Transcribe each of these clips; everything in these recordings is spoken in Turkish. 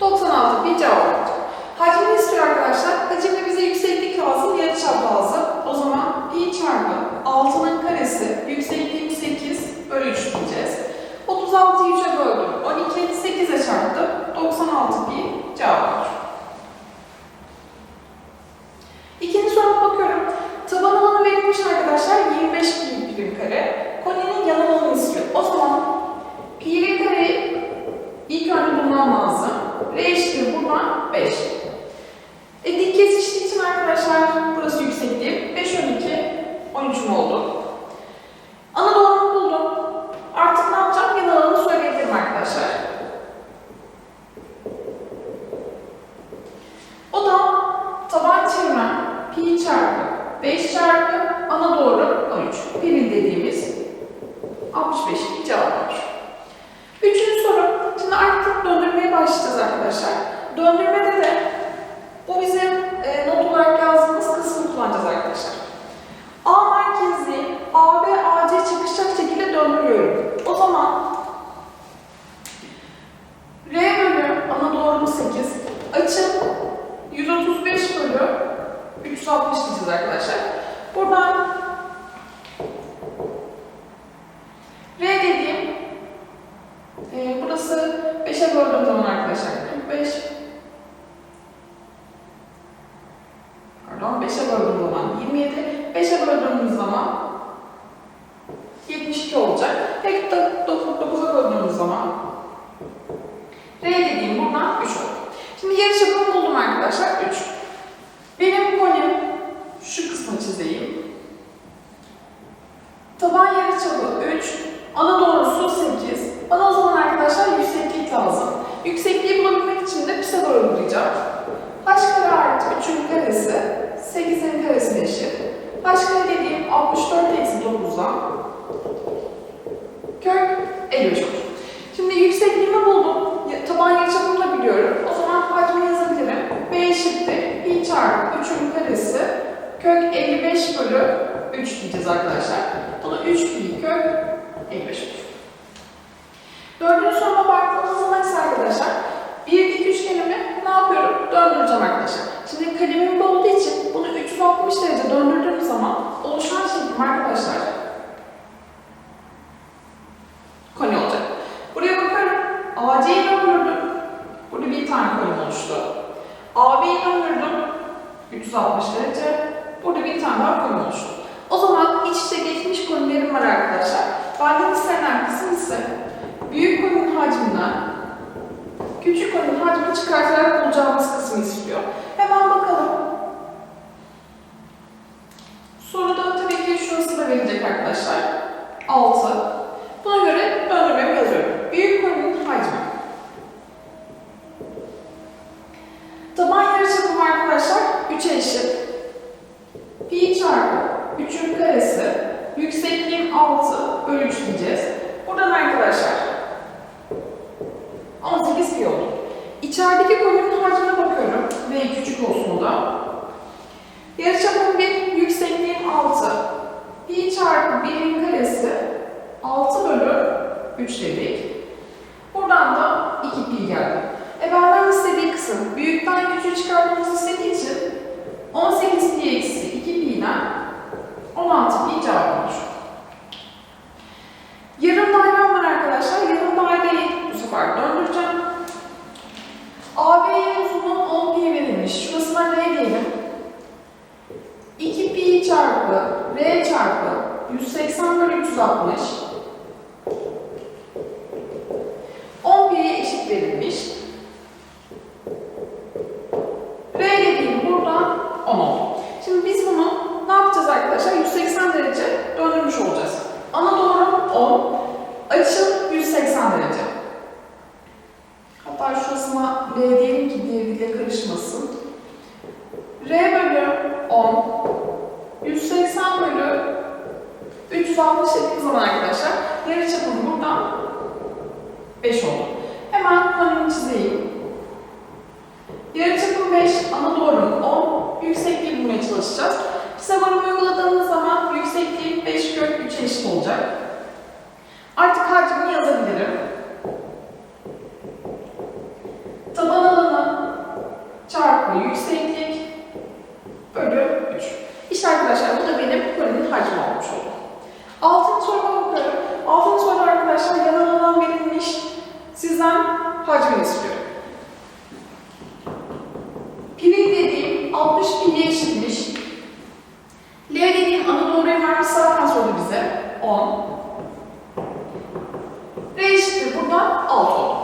...96 bir cevap olacak. Hacmini istiyor arkadaşlar. Hacimde bize yükseklik lazım, yarıçap lazım. O zaman pi çarpı 6'nın karesi, yüksekliğim 8 bölü 3 diyeceğiz. 36'yı 3'e böldüm. 12'yi 8'e çarptım. 96 pi cevap olur. İkinci soruma bakıyorum. Taban alanı verilmiş arkadaşlar 25 pi birim kare. Konenin yan alanını istiyor. O zaman pi'nin kareyi ilk önce bulmam lazım. R eşittir buradan 5. E, dik kesiştiği için arkadaşlar burası yüksekliğim. 5 12 13 mu oldu? Ana doğrumu buldum. Artık ne yapacağım? Yan alanını söyleyebilirim arkadaşlar. O da taban çevrem pi çarpı 5 çarpı ana doğru 13. Pi'nin dediğimiz 65 pi cevap olur. Üçüncü soru. Şimdi artık döndürmeye başlayacağız arkadaşlar. Döndürmede de bu bizim e, not olarak yazdığımız kısmı kullanacağız arkadaşlar. A merkezli AB AC çıkışacak şekilde döndürüyorum. O zaman R bölü ana doğru 8 açım 135 bölü 360 diyeceğiz arkadaşlar. Buradan R dediğim e, burası 5'e böldüğüm zaman arkadaşlar. 45 Pardon 5'e böldüğüm zaman 27 5'e böldüğümüz zaman 72 olacak. Peki 9'a böldüğümüz zaman R dediğim buradan 3 oldu. Şimdi yarı çapımı buldum arkadaşlar 3. Benim konim şu kısmı çizeyim. Taban yarı çapı 3. Ana doğrusu 8. Bana o zaman arkadaşlar yükseklik lazım. Yüksekliği bulabilmek için de Pisagor uygulayacağım. H kare artı 3'ün karesi 8'in karesine eşit. H kare dediğim 64 eksi 9'dan kök 55 olur. Şimdi yüksekliğimi buldum. Ya- Taban yarıçapımı da biliyorum. O zaman hacmi yazabilirim. B eşittir. Pi çarpı 3'ün karesi kök 55 bölü 3 diyeceğiz arkadaşlar. Bu da 3 pi kök 55 olur. Dördüncü soruma baktığımız zaman arkadaşlar bir dik üçgenimi ne yapıyorum? Döndüreceğim arkadaşlar. Şimdi kalemim olduğu için bunu 360 derece döndürdüğüm zaman oluşan şeklim arkadaşlar koni olacak. Buraya bakarım. AC'yi döndürdüm. Burada bir tane koni oluştu. AB'yi döndürdüm. 360 derece. Burada bir tane daha koni oluştu. O zaman iç içe geçmiş konilerim var arkadaşlar. Benden istenen kısım ise büyük koninin hacminden küçük koninin hacmini çıkartarak bulacağımız kısmı istiyor. Hemen bakalım. Soruda tabii ki şurası da verilecek arkadaşlar. 6. Buna göre döndürmemi yazıyorum. Büyük koninin hacmi. Taban yarıçapım arkadaşlar 3'e eşit. Pi çarpı 3'ün karesi yüksekliğim 6 bölü 3 diyeceğiz. Buradan arkadaşlar 18 pi oldu. İçerideki konunun hacmine bakıyorum. V küçük olsun da. Yarıçapım 1, yüksekliğim 6. Pi çarpı 1'in karesi 6 bölü 3 dedik. Buradan da 2 pi geldi. E benden aynısı. Büyükten küçüğü çıkartmamızı istediği için 18 pi eksi 2 pi'den 16 pi cevap olur. Yarım dairem var arkadaşlar. Yarım daireyi bu sefer döndüreceğim. AB'ye uzunluğu 10 pi verilmiş. Şurasına R diyelim. 2 pi çarpı R çarpı 180 bölü 360 10 pi'ye eşit verilmiş. R dediğim buradan 10 oldu. Şimdi biz bunu ne yapacağız arkadaşlar? 180 derece döndürmüş olacağız. Ana doğru 10, açı 180 derece. Hatta şurasına R diyelim ki diğeriyle karışmasın. R bölü 10, 180 bölü 360 dediğimiz zaman arkadaşlar yarı çapım buradan 5 oldu. Hemen konunu çizeyim. Yarıçapım 5, ana doğrum 10, yüksekliği bulmaya çalışacağız. Pisagor'u uyguladığımız zaman yüksekliği 5 kök 3 eşit olacak. Artık hacmini yazabilirim. Taban alanı çarpı yükseklik bölü 3. İşte arkadaşlar bu da benim konunun hacmi olmuş oldu. Altıncı soruma bakıyorum. Altıncı soruda arkadaşlar yanal alan verilmiş. Sizden hacmini istiyorum. Pivot dediğim 60 pi'ye eşitmiş. L dediğim ana doğruyu vermiş zaten sordu bize. 10. R eşittir buradan 6 oldu.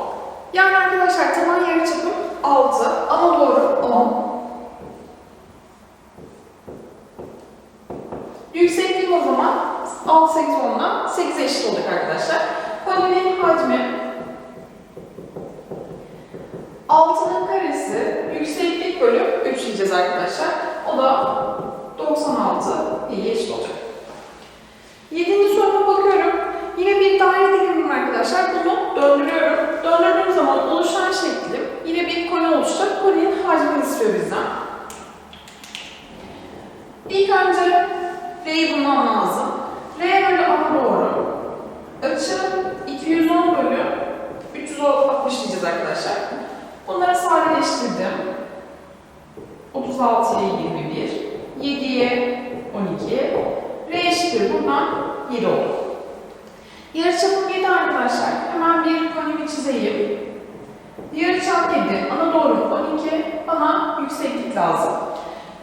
Yani arkadaşlar taban yarıçapım 6. Ana doğru 10. Yüksekliğim o zaman 6, 8, 10'dan 8'e eşit olacak arkadaşlar. Kolinin hacmi 6'nın karesi yükseklik bölü 3 diyeceğiz arkadaşlar. O da 96 iyi eşit olacak. Yedinci soruma bakıyorum. Yine bir daire dilimim arkadaşlar. Bunu döndürüyorum. Döndürdüğüm zaman oluşan şeklim yine bir koni oluşacak. Koninin hacmini istiyor bizden. İlk önce R'yi bulmam lazım. R bölü A doğru. Açı 210 bölü 360 diyeceğiz arkadaşlar. Bunları sadeleştirdim. 36'ya 21, 7'ye 12, R eşittir buradan 7 oldu. Yarıçapım 7 arkadaşlar. Hemen bir konimi çizeyim. Yarıçap 7, ana doğru 12, bana lazım.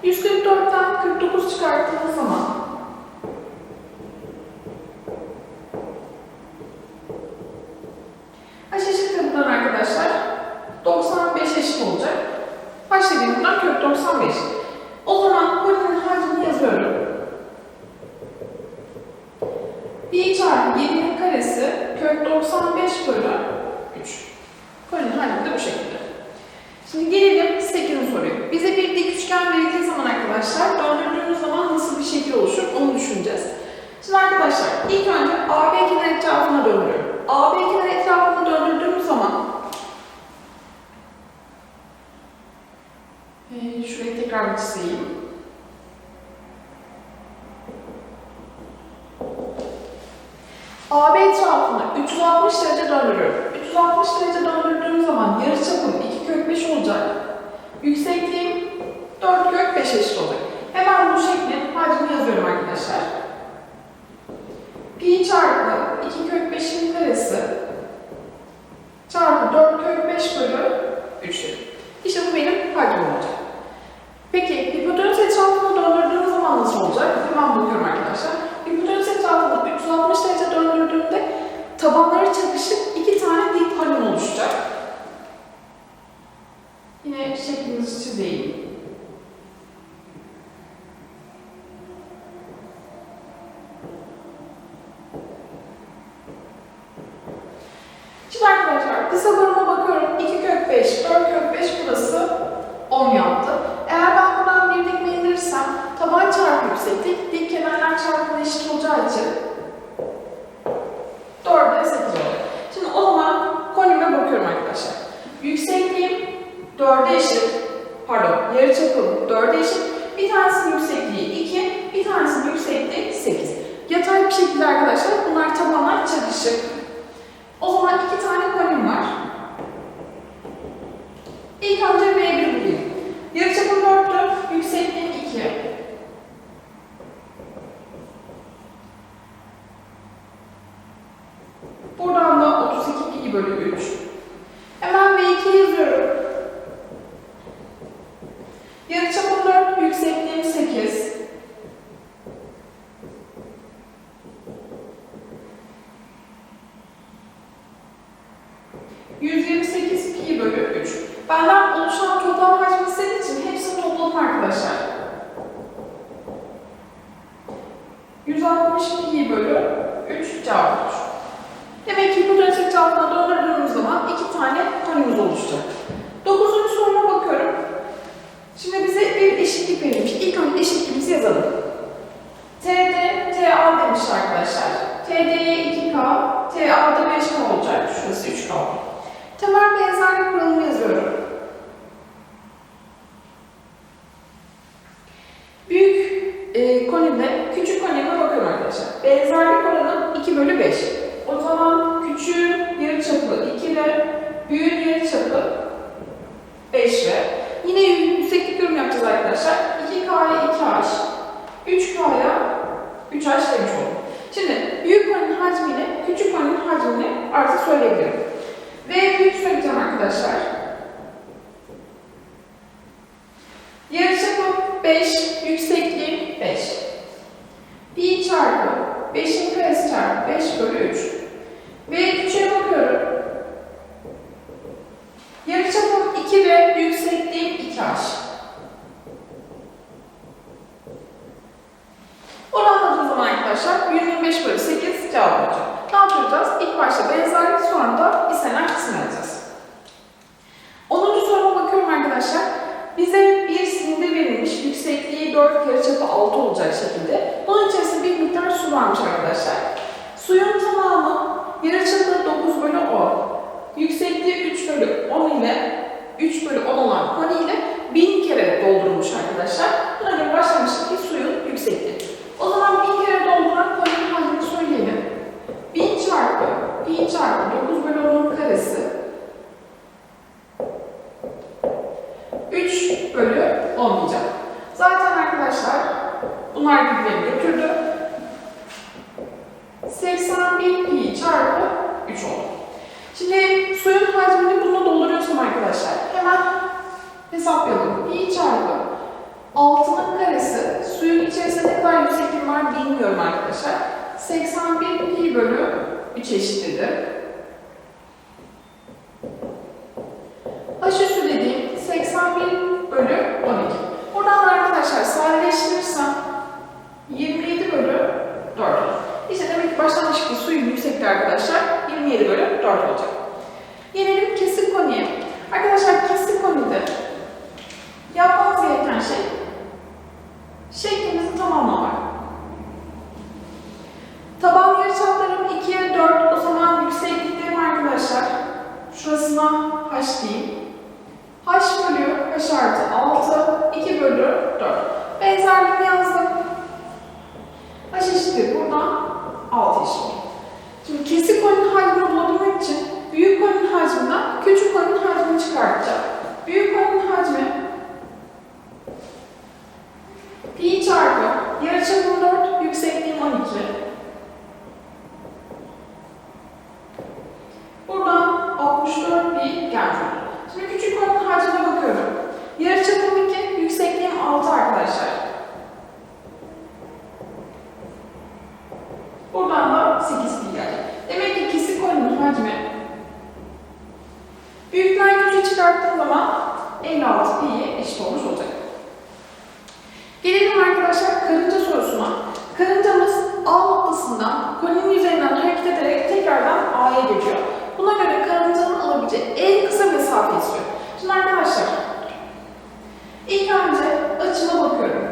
144'ten 49 çıkarttığımız zaman buradan arkadaşlar. 95 eşit olacak. H dediğim buradan kök 95. O zaman kolinin hacmini yazıyorum. 1 çarpı 7'nin karesi kök 95 bölü 3. Kolinin hacmi de bu şekilde. Şimdi gelelim 8. soruya. Bize bir dik üçgen verildiği zaman arkadaşlar döndürdüğümüz zaman nasıl bir şekil oluşur onu düşüneceğiz. Şimdi arkadaşlar ilk önce AB kenar etrafına döndürüyorum. AB kenar etrafına döndürdüğümüz zaman ee, şurayı tekrar çizeyim. AB etrafını 360 derece döndürüyorum. 360 derece döndürdüğüm zaman yarıçapım 2 kök 5 olacak. Yüksekliğim 4 kök 5 eşit olacak. Hemen bu şeklin hacmini yazıyorum arkadaşlar. Pi çarpı 2 kök 5'in karesi çarpı 4 kök 5 bölü 3 İşte bu benim hacmim olacak. Peki hipotenüs etrafını döndürdüğüm zaman nasıl olacak? Hemen bakıyorum arkadaşlar. Hipotenüs etrafını 360 derece döndürdüğümde tabanları çakışık iki tane dik kolon oluşacak. Yine şeklimizi çizeyim. Şimdi arkadaşlar Pisagor'uma bakıyorum. 2 kök 5, 4 kök 5 burası 10 yaptı. Eğer ben buradan bir dikme indirirsem taban çarpı yükseklik dik kenarlar çarpımına eşit olacağı için 4'e 8 olacak. Şimdi o zaman konime bakıyorum arkadaşlar. Yüksekliğim 4'e eşit, pardon yarıçapım 4'e eşit. Bir tanesinin yüksekliği 2, bir tanesinin yüksekliği 8. Yatay bir şekilde arkadaşlar bunlar tabanlar çakışık. O zaman iki tane kolim var. İlk önce 5R. Yine yükseklik yorum yapacağız arkadaşlar. 2K'ya 2H, 3K'ya 3H demiş oldum. Şimdi büyük paranın hacmini, küçük paranın hacmini artık söyleyebilirim. V büyük söyleyeceğim arkadaşlar. Yarıçapı 5, yüksekliği 5. Pi çarpı 5'in karesi çarpı 5 bölü 3. V küçük 10 olan koliyle 1000 kere doldurulmuş arkadaşlar. hesaplayalım. Pi çarpı altının karesi suyun içerisinde ne kadar yüksekliğim var bilmiyorum arkadaşlar. 81 pi bölü 3 eşittir. pi'ye eşit olmuş olacak. Gelelim arkadaşlar karınca sorusuna. Karıncamız A noktasından kolinin üzerinden hareket ederek tekrardan A'ya geçiyor. Buna göre karıncanın alabileceği en kısa mesafe istiyor. Şimdi arkadaşlar, ilk önce açına bakıyorum.